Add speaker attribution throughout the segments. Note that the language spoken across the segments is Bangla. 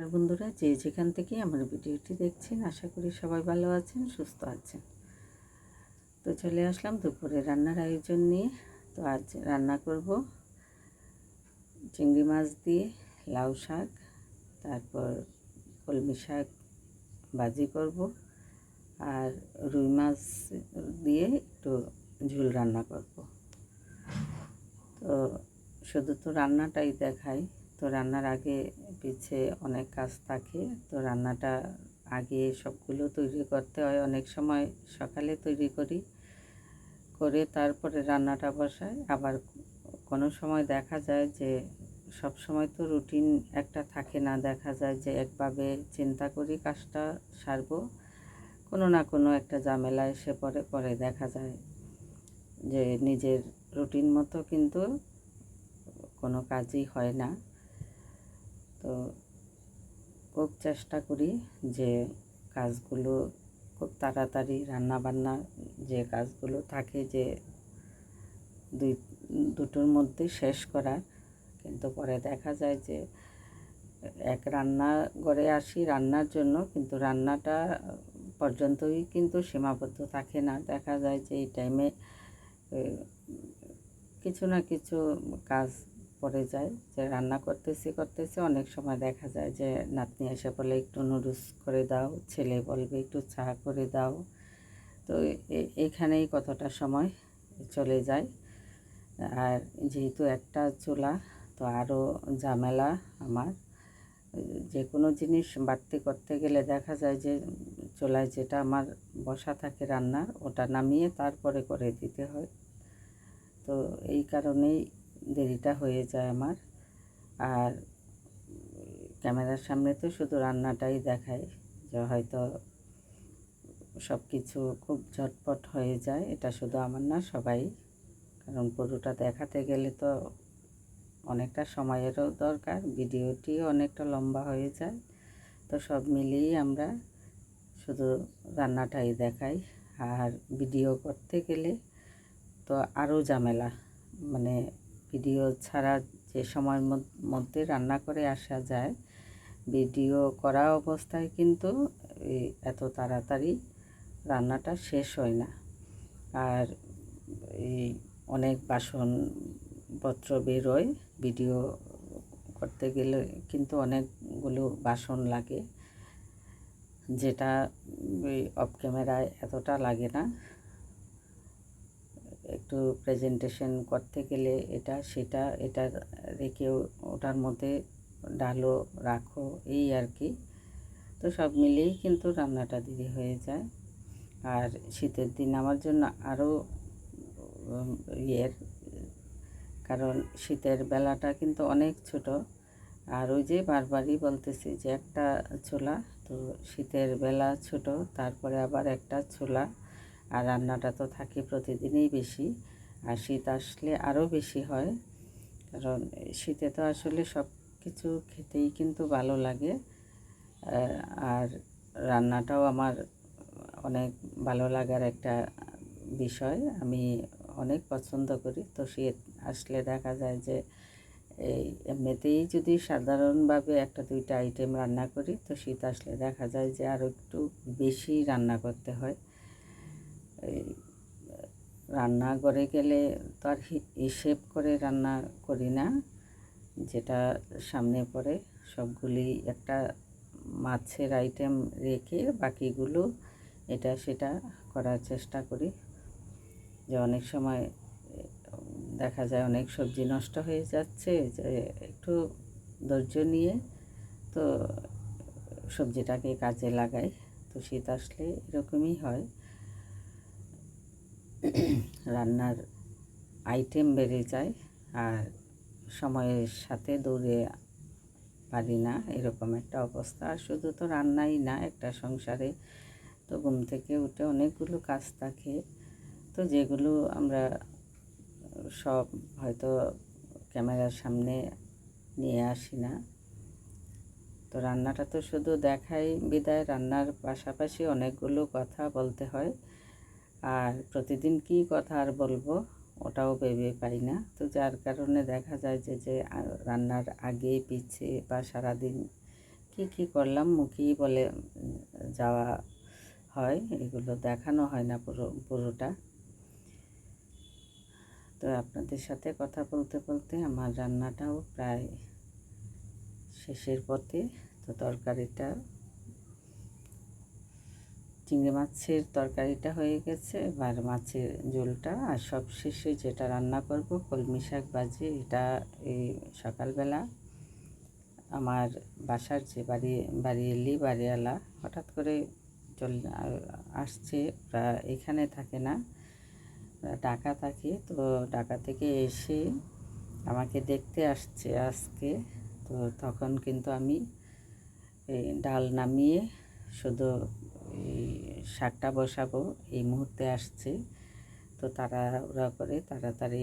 Speaker 1: বন্ধুরা, যে যেখান থেকে আমার ভিডিওটি দেখছেন, আশা করি সবাই ভালো আছেন, সুস্থ আছেন। তো চলে আসলাম দুপুরে রান্নার আয়োজন নিয়ে। তো আজ রান্না করব চিংড়ি মাছ দিয়ে লাউ শাক, তারপর কলমি শাক ভাজি করব, আর রুই মাছ দিয়ে একটু ঝুল রান্না করব। তো শুধু তো রান্নাটাই দেখাই তো রান্নার আগে পিছে অনেক কাজ থাকে। তো রান্নাটা আগে সবগুলো তৈরি করতে হয়, অনেক সময় সকালে তৈরি করি। করে তারপরে রান্নাটা বসাই। আবার কোনো সময় দেখা যায় যে সব সময় তো রুটিন একটা থাকে না। দেখা যায় যে একভাবে চিন্তা করি কাজটা সারবো, কোনো না কোনো একটা ঝামেলা এসে পরে পরে দেখা যায় যে নিজের রুটিন মতো কিন্তু কোনো কাজই হয় না। তো খুব চেষ্টা করি যে কাজগুলো খুব তাড়াতাড়ি রান্নাবান্না যে কাজগুলো থাকে যে দুই, দুটোর মধ্যে শেষ করার কিন্তু পরে দেখা যায় যে এক রান্না ঘরে আসি রান্নার জন্য, কিন্তু রান্নাটা পর্যন্তই কিন্তু সীমাবদ্ধ থাকে না। দেখা যায় যে এই টাইমে কিছু না কিছু কাজ পড়ে যায়, যে রান্না করতেছি করতেছি, অনেক সময় দেখা যায় যে নাতনি এসে বলে, একটু নুডলস করে দাও। ছেলে বলবে, একটু চা করে দাও। তো এখানেই কতটা সময় চলে যায়। আর যেহেতু একটা চুলা, তো আরও ঝামেলা আমার। যে কোনো জিনিস বাড়তি করতে গেলে দেখা যায় যে চুলায় যেটা আমার বসা থাকে রান্নার, ওটা নামিয়ে তারপরে করে দিতে হয়। তো এই কারণেই দেরিটা হয়ে যায় আমার। আর ক্যামেরার সামনে তো শুধু রান্নাটাই দেখায়, যে হয়তো সব কিছু খুব ঝটপট হয়ে যায়, এটা শুধু আমার না, সবাই। কারণ পুরোটা দেখাতে গেলে তো অনেকটা সময়েরও দরকার ভিডিওটিও অনেকটা লম্বা হয়ে যায়। তো সব মিলিয়েই আমরা শুধু রান্নাটাই দেখাই। আর ভিডিও করতে গেলে তো আরও ঝামেলা মানে ভিডিও ছাড়া যে সময়ের মধ্যে রান্না করে আসা যায়, ভিডিও করা অবস্থায় কিন্তু এত তাড়াতাড়ি রান্নাটা শেষ হয় না। আর এই অনেক বাসনপত্র বেরোয়, ভিডিও করতে গেলে কিন্তু অনেকগুলো বাসন লাগে, যেটা অফ ক্যামেরায় এতটা লাগে না। একটু প্রেজেন্টেশন করতে গেলে এটা, সেটা, এটা রেখে ওটার মধ্যে ডালো রাখো, এই আর কি। তো সব মিলিয়েই কিন্তু রান্নাটা দেরি হয়ে যায়। আর শীতের দিন আমার জন্য আরও ইয়ের, কারণ শীতের বেলাটা কিন্তু অনেক ছোট। আর ওই যে বারবারই বলতেছি যে একটা ছোলা তো শীতের বেলা ছোট, তারপরে আবার একটা ছোলা আর রান্নাটা তো থাকে প্রতিদিনই বেশি। আর শীত আসলে আরও বেশি হয়। কারণ শীতে তো আসলে সব কিছু খেতেই কিন্তু ভালো লাগে। আর রান্নাটাও আমার অনেক ভালো লাগার একটা বিষয়। আমি অনেক পছন্দ করি। তো শীত আসলে দেখা যায় যে, এই এমনিতেই যদি সাধারণভাবে একটা দুইটা আইটেম রান্না করি, তো শীত আসলে দেখা যায় যে আরও একটু বেশি রান্না করতে হয়। রান্না করে গেলে তো আর হিসেব করে রান্না করি না। যেটা সামনে পড়ে, সবগুলি একটা মাছের আইটেম রেখে বাকিগুলো এটা সেটা করার চেষ্টা করি। যে অনেক সময় দেখা যায় অনেক সবজি নষ্ট হয়ে যাচ্ছে, যে একটু ধৈর্য নিয়ে তো সবজিটাকে কাজে লাগাই, তো শীত আসলে এরকমই হয়। রান্নার আইটেম বেড়ে যায় আর সময়ের সাথে দৌড়ে পারি না, এরকম একটা অবস্থা। আর শুধু তো রান্নাই না, একটা সংসারে তো ঘুম থেকে উঠে অনেকগুলো কাজ থাকে। তো যেগুলো আমরা সব হয়তো ক্যামেরার সামনে নিয়ে আসি না। তো রান্নাটা তো শুধু দেখাই বিদায়, রান্নার পাশাপাশি অনেকগুলো কথা বলতে হয়। আর প্রতিদিন কি কথা আর বলব ওটাও ভেবে পাই না। তো যার কারণে দেখা যায় যে যে রান্নার আগে পিছে বা সারাদিন কি কি করলাম মুখেই বলে যাওয়া হয়, এগুলো দেখানো হয় না পুরো, পুরোটা। তো আপনাদের সাথে কথা বলতে বলতে আমার রান্নাটাও প্রায় শেষের পথে, তো তরকারিটা চিংড়ি মাছের তরকারিটা হয়ে গেছে, এবার মাছের ঝোলটা, আর সব শেষে যেটা রান্না করব, কলমি শাক ভাজি, এটা এই সকালবেলা আমার বাসার যে বাড়ি বাড়ি এলি, বাড়িওয়ালা, হঠাৎ করে চল আসছে, ওরা এখানে থাকে না ঢাকা থাকে, তো ঢাকা থেকে এসে আমাকে দেখতে আসছে আজকে, তো তখন কিন্তু আমি এই ডাল নামিয়ে শুধু এই শাকটা বসাবো, এই মুহূর্তে আসছে। তো তারা ওরা করে তাড়াতাড়ি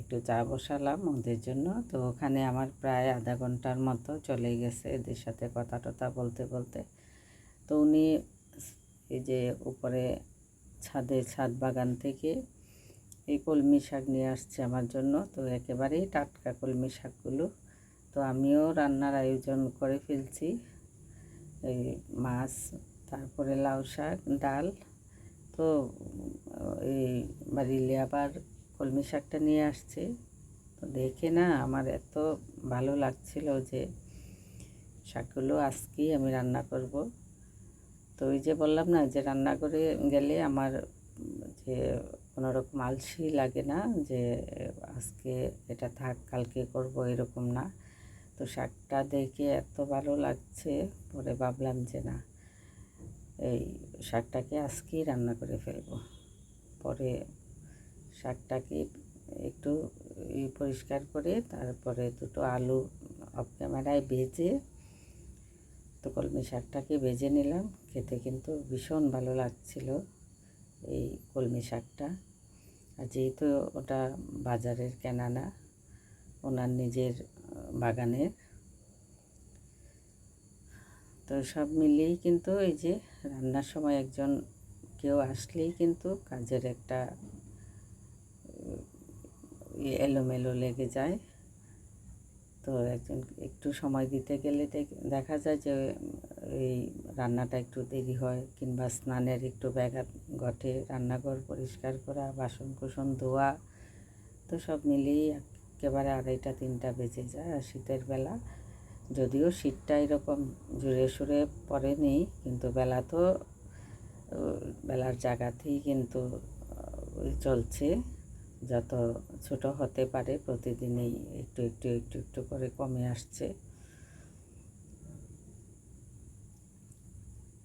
Speaker 1: একটু চা বসালাম ওদের জন্য। তো ওখানে আমার প্রায় আধা ঘণ্টার মতো চলে গেছে এদের সাথে কথা টথা বলতে বলতে। তো উনি এই যে উপরে ছাদে ছাদ বাগান থেকে এই কলমি শাক নিয়ে আসছে আমার জন্য। তো একেবারেই টাটকা কলমি শাকগুলো। তো আমিও রান্নার আয়োজন করে ফেলছি। এই মাছ তারপরে লাউ শাক, ডাল। তো, এই বাড়িলে আবার কলমি শাকটা নিয়ে আসছে। তো দেখে না আমার এত ভালো লাগছিল যে শাকগুলো আজকেই আমি রান্না করব। তো ওই যে বললাম না যে রান্না করে গেলে আমার যে কোনো রকম আলসি লাগে না যে আজকে এটা থাক, কালকে করব এরকম না। তো শাকটা দেখে এত ভালো লাগছে, পরে ভাবলাম যে না এই শাকটাকে আজকেই রান্না করে ফেলব। পরে শাকটাকে একটু পরিষ্কার করে তারপরে দুটো আলু অফ ক্যামেরায় ভেজে তো কলমি শাকটাকে ভেজে নিলাম। খেতে কিন্তু ভীষণ ভালো লাগছিল এই কলমি শাকটা। আর যেহেতু ওটা বাজারের কেনা না ওনার নিজের বাগানের তো সব মিলিয়েই কিন্তু এই যে রান্নার সময় একজন কেউ আসলেই কিন্তু কাজের একটা ইয়ে এলোমেলো লেগে যায়। তো একজন একটু সময় দিতে গেলে দেখা যায় যে এই রান্নাটা একটু দেরি হয় কিংবা স্নানের একটু ব্যাঘাত ঘটে, রান্নাঘর পরিষ্কার করা বাসন কুসন ধোয়া, তো সব মিলিয়েই একেবারে আড়াইটা, তিনটা বেজে যায় আর শীতের বেলা। যদিও শীতটা এরকম জুড়ে সুরে পড়েনি, কিন্তু বেলা তো বেলার জায়গাতেই কিন্তু চলছে। যত ছোট হতে পারে প্রতিদিনই একটু একটু একটু একটু করে কমে আসছে।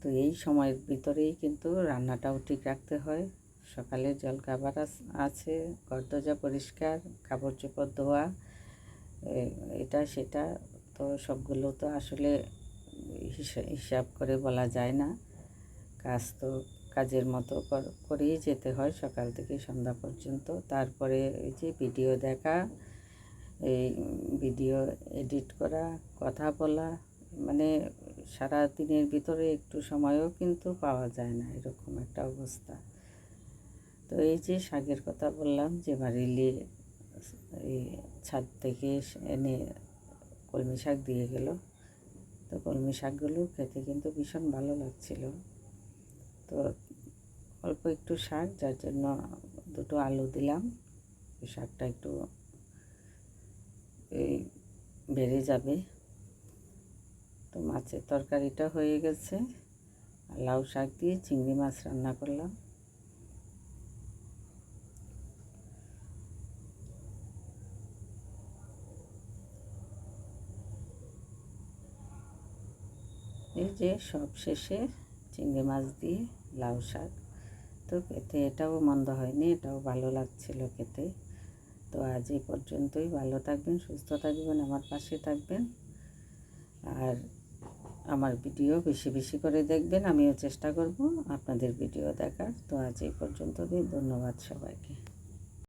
Speaker 1: তো এই সময়ের ভিতরেই কিন্তু রান্নাটাও ঠিক রাখতে হয়। সকালে জলখাবার আস- আছে ঘর দরজা পরিষ্কার, কাপড় চোপড় ধোয়া এটা, সেটা তো সবগুলো তো আসলে হিসা- হিসাব করে বলা যায় না। কাজ তো কাজের মতো করেই যেতে হয় সকাল থেকে সন্ধ্যা পর্যন্ত। তারপরে এই যে ভিডিও দেখা, এই ভিডিও এডিট করা, কথা বলা মানে সারা দিনের ভিতরে একটু সময়ও কিন্তু পাওয়া যায় না এরকম একটা অবস্থা। তো এই যে শাকের কথা বললাম, যে বাড়িলে ছাদ থেকে এনে কলমি শাক দিয়ে গেল। তো কলমি শাকগুলো খেতে কিন্তু ভীষণ ভালো লাগছিল। তো অল্প একটু শাক, যার জন্য দুটো আলু দিলাম। শাকটা একটু এই বেড়ে যাবে। তো মাছের তরকারিটা হয়ে গেছে। লাউ শাক দিয়ে চিংড়ি মাছ রান্না করলাম। যে সব শেষে চিংড়ি মাছ দিয়ে লাউ শাক। তো খেতে এটাও মন্দ হয়নি, এটাও ভালো লাগছিল খেতে। তো আজ এই পর্যন্তই, ভালো থাকবেন, সুস্থ থাকবেন, আমার পাশে থাকবেন। আর আমার ভিডিও বেশি বেশি করে দেখবেন, আমিও চেষ্টা করব আপনাদের ভিডিও দেখার। তো আজ এই পর্যন্ত ধন্যবাদ সবাইকে।